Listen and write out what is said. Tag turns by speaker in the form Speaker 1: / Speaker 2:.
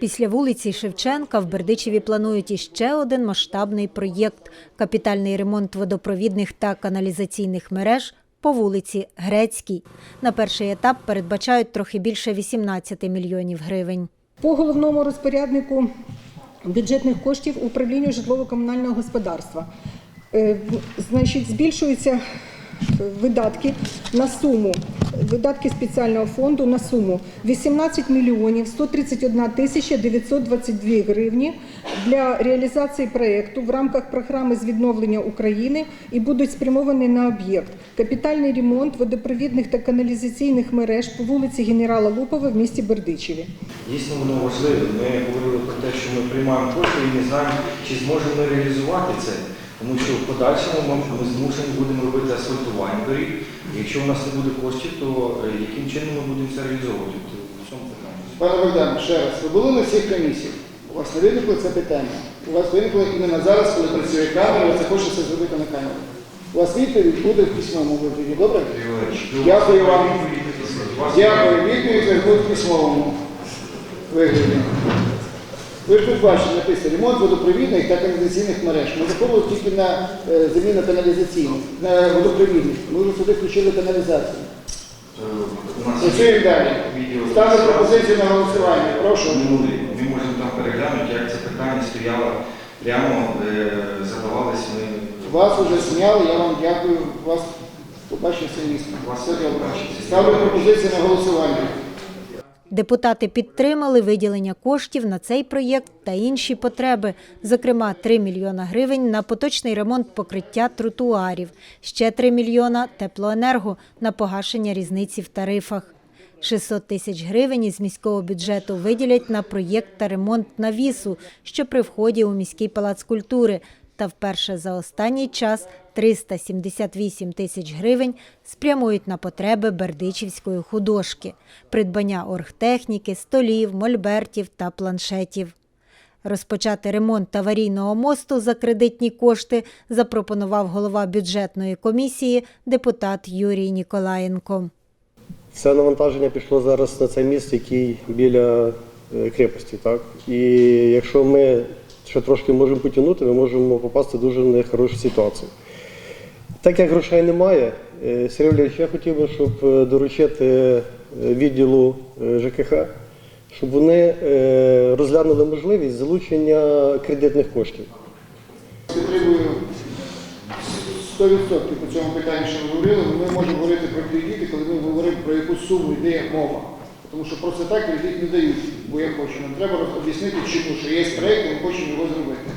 Speaker 1: Після вулиці Шевченка в Бердичеві планують іще один масштабний проєкт – капітальний ремонт водопровідних та каналізаційних мереж по вулиці Грецькій. На перший етап передбачають трохи більше 18 мільйонів гривень.
Speaker 2: По головному розпоряднику бюджетних коштів управлінню житлово-комунального господарства. Е, Значить, збільшуються видатки на суму, видатки спеціального фонду на суму 18 мільйонів 131 тисяча 922 гривні для реалізації проєкту в рамках програми з відновлення України і будуть спрямовані на об'єкт капітальний ремонт водопровідних та каналізаційних мереж по вулиці Генерала Лупова в місті Бердичеві.
Speaker 3: Дійсно, воно важливе. Ми говорили про те, що ми приймаємо кошти і не знаємо, чи зможемо реалізувати це. Тому що в подальшому ми змушені будемо робити асфальтування доріг. Якщо у нас не буде коштів, то е, яким чином ми будемо це реалізовувати в цьому питанні?
Speaker 4: Пане Богдан, ще раз, ви були на всіх комісіях. У вас не виникло це питання. У вас виникло іменно зараз, коли працює камера, ви це хочете зробити на камеру. У вас відповідь буде в письмовому вигляді, добре? Дякую вам. Дякую. Відповідь буде в письмовому вигляді. Ви ж тут бачите, написано ремонт водопровідних та каналізаційних мереж. Ми заходили тільки на е, заміну каналізаційних, на водопровідних. Ми вже сюди включили каналізацію.
Speaker 3: У нас
Speaker 4: Працюємо далі.
Speaker 3: відео
Speaker 4: Ставлю пропозицію на голосування. Прошу.
Speaker 3: минулий. Ми можемо там переглянути, як це питання стояло прямо, е, задавались ми.
Speaker 4: Вас уже зняли, я вам дякую. Вас побачимо все місто.
Speaker 3: Вас
Speaker 4: Все добре. Ставлю пропозицію на голосування.
Speaker 1: Депутати підтримали виділення коштів на цей проєкт та інші потреби, зокрема 3 мільйона гривень на поточний ремонт покриття тротуарів, ще 3 мільйона теплоенерго на погашення різниці в тарифах. 600 тисяч гривень із міського бюджету виділять на проєкт та ремонт навісу, що при вході у міський палац культури. Та вперше за останній час 378 тисяч гривень спрямують на потреби бердичівської художки, придбання оргтехніки, столів, мольбертів та планшетів. Розпочати ремонт аварійного мосту за кредитні кошти запропонував голова бюджетної комісії депутат Юрій Ніколаєнко.
Speaker 5: Все навантаження пішло зараз на цей міст, який біля е, крепості. Так? І якщо ми ще трошки можемо потягнути, ми можемо попасти в дуже нехорошу ситуацію. Так як грошей немає, е, Сергій Валерійович, я хотів би, щоб е, доручити е, відділу ЖКХ, щоб вони розглянули можливість залучення кредитних коштів.
Speaker 4: Підтримую 100% по цьому питанню, що ви говорили. Ми можемо говорити про кредити, коли ми говоримо про яку суму йде мова. Тому що просто так кредит не дають, бо я хочу. Нам треба об'яснити, чому що є проєкт, ми хочемо його зробити.